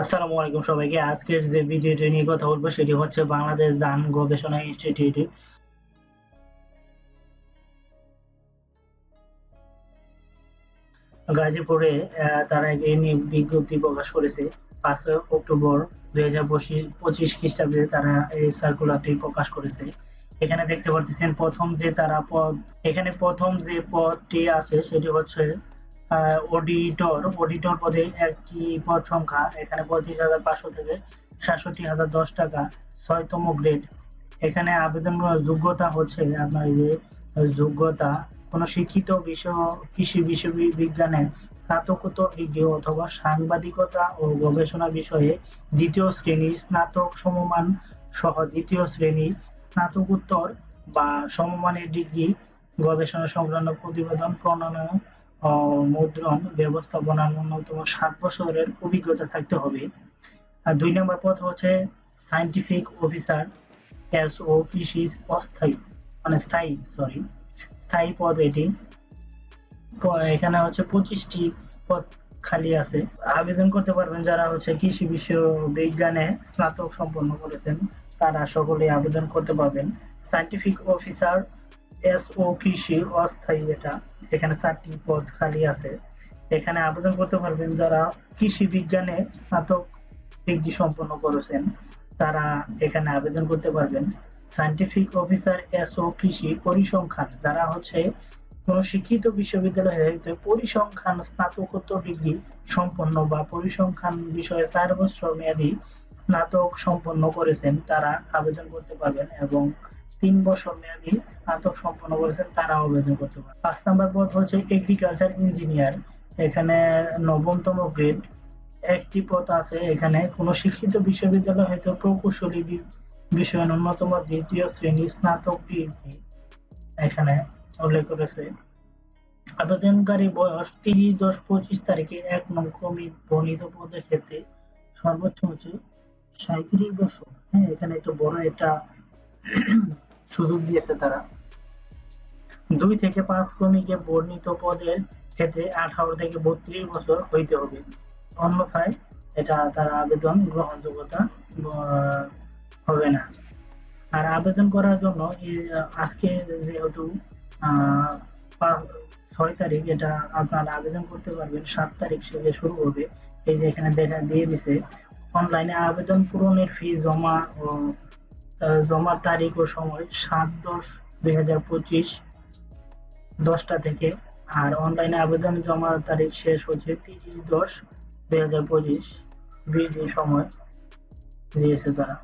আসসালামু আলাইকুম সবাইকে। আজকের যে ভিডিওটি নিয়ে কথা বলব সেটি হচ্ছে বাংলাদেশ গবেষণা ইনস্টিটিউট। গাজীপুরে তারা একটি নিয়োগ বিজ্ঞপ্তি প্রকাশ করেছে। পাঁচ অক্টোবর দুই হাজার পঁচিশ খ্রিস্টাব্দে তারা এই সার্কুলারটি প্রকাশ করেছে। এখানে দেখতে পাচ্ছেন প্রথম যে তারা পদ এখানে প্রথম যে পদটি আছে সেটি হচ্ছে অডিটর অডিটর পদে একটি পদ সংখ্যা, এখানে পঁয়ত্রিশ হাজার পাঁচশো থেকে সাতষট্টি হাজার দশ টাকা, ছয়তম গ্রেড এখানে আবেদন যোগ্যতা হচ্ছে আপনার যে, যোগ্যতা, কোন শিক্ষিত বিষয়, কৃষি বিশ্ববিজ্ঞানে স্নাতকোত্তর ডিগ্রি অথবা সাংবাদিকতা ও গবেষণা বিষয়ে দ্বিতীয় শ্রেণি স্নাতক সমমান সহ দ্বিতীয় শ্রেণি স্নাতকোত্তর বা সমমানের ডিগ্রি গবেষণা সংক্রান্ত প্রতিবেদন প্রণয়ন মুদ্রণ ব্যবস্থাপনার ন্যূনতম সাত বছরের অভিজ্ঞতা থাকতে হবে। আর দুই নম্বর পদ হচ্ছে সায়েন্টিফিক অফিসার এস ও কৃষি অস্থায়ী মানে স্থায়ী সরি স্থায়ী পদ এটি। এখানে হচ্ছে পঁচিশটি পদ খালি আছে। আবেদন করতে পারবেন যারা হচ্ছে কৃষি বিশ্ববিজ্ঞানে স্নাতক সম্পন্ন করেছেন, তারা সকলে আবেদন করতে পারবেন। সায়েন্টিফিক অফিসার এস ও কৃষি অস্থায়ী এটা। এখানে চারটি পদ খালি আছে। এখানে আবেদন করতে পারবেন যারা কৃষি বিজ্ঞানে স্নাতক ডিগ্রি সম্পন্ন করেছেন, তারা এখানে আবেদন করতে পারবেন। অফিসার এস ও কৃষি পরিসংখ্যান, যারা হচ্ছে কোন শিক্ষিত পরিসংখ্যান, স্নাতকোত্তর ডিগ্রি সম্পন্ন বা পরিসংখ্যান বিষয়ে চার বছর মেয়াদী স্নাতক সম্পন্ন করেছেন, তারা আবেদন করতে পারবেন এবং তিন বছর মেয়াদী স্নাতক সম্পন্ন করেছেন, তারা আবেদন করতে পারবেন পাঁচ নাম্বার পদ হচ্ছে এগ্রিকালচার ইঞ্জিনিয়ার এখানে নবমতম গ্রেড একটি পদ আছে এখানে, কোন শিক্ষিত বিশ্ববিদ্যালয় হয়তো প্রকৌশলী বিষয়ে ন্যূনতম দ্বিতীয় শ্রেণি স্নাতক ডিগ্রি এখানে উল্লেখ করেছে। আবেদনকারী বয়স তিরিশ দশ পঁচিশ তারিখে এক নং ক্রমিক বর্ণিত পদের ক্ষেত্রে সর্বোচ্চ হচ্ছে সাঁত্রিশ বছর। হ্যাঁ এখানে একটু বড় একটা সুযোগ দিয়েছে তারা। দুই থেকে পাঁচ ক্রমিকে বর্ণিত পদের ক্ষেত্রে আঠারো থেকে বত্রিশ বছর হইতে হবে। অন্যথায় এটা তার আবেদন গ্রহণযোগ্যতা হবে না। আর আবেদন করার জন্য আজকে যেহেতু ছয় তারিখ, এটা আপনারা আবেদন করতে পারবেন, সাত তারিখ থেকে শুরু হবে, এই যে এখানে দেখা দিয়ে দিছে, অনলাইনে আবেদন পূরণের ফি জমা জমার তারিখ ও সময় সাত দশ দুই হাজার পঁচিশ দশটা থেকে। আর অনলাইনে আবেদন জমার তারিখ শেষ হচ্ছে তিরিশ দশ দুই হাজার পঁচিশ বিজি সময় দিয়েছে তারা।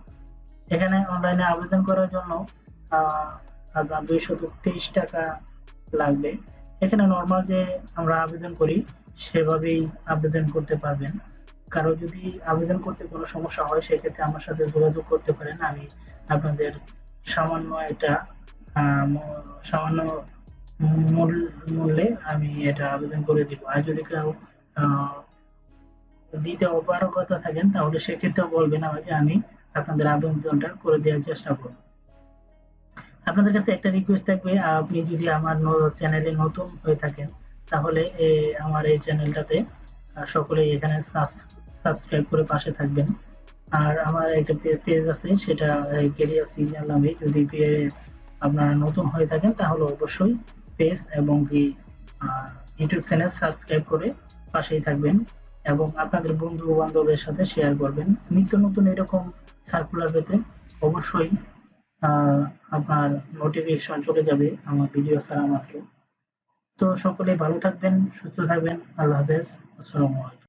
এখানে অনলাইনে আবেদন করার জন্য আপনার দুইশত তেইশ টাকা লাগবে। এখানে নর্মাল যে আমরা আবেদন করি, সেভাবেই আবেদন করতে পারবেন। কারও যদি আবেদন করতে কোনো সমস্যা হয়, সেক্ষেত্রে আমার সাথে যোগাযোগ করতে পারেন। আমি আপনাদের সামান্য ম- সামান্য মূল- মূল্যে আমি এটা আবেদন করে দিব। আর যদি কেউ দিতে অপারগতা থাকেন, তাহলে সেক্ষেত্রে বলবেন আমাকে, আমি আপনাদের আবেদনটা করে দেওয়ার চেষ্টা করব। আপনাদের কাছে একটা রিকোয়েস্ট থাকবে, আপনি যদি আমার চ্যানেলে নতুন হয়ে থাকেন, তাহলে আমার এই চ্যানেলটাতে সকলেই এখানে সাবস্ক্রাইব করে পাশে থাকবেন। আর আমার একটা পেজ আছে, সেটা কেরিয়ার সিগন্যাল নামে, যদি আপনারা নতুন হয়ে থাকেন, তাহলে অবশ্যই পেজ এবং কি ইউটিউব চ্যানেল সাবস্ক্রাইব করে পাশেই থাকবেন এবং আপনাদের বন্ধু বান্ধবের সাথে শেয়ার করবেন। নিত্য নতুন এরকম সার্কুলার পেতে অবশ্যই আপনার নোটিফিকেশন চলে যাবে আমার ভিডিও ছাড়া মাত্র। তো সকলে ভালো থাকবেন, সুস্থ থাকবেন, আল্লাহ হাফেজ, আসসালামু আলাইকুম।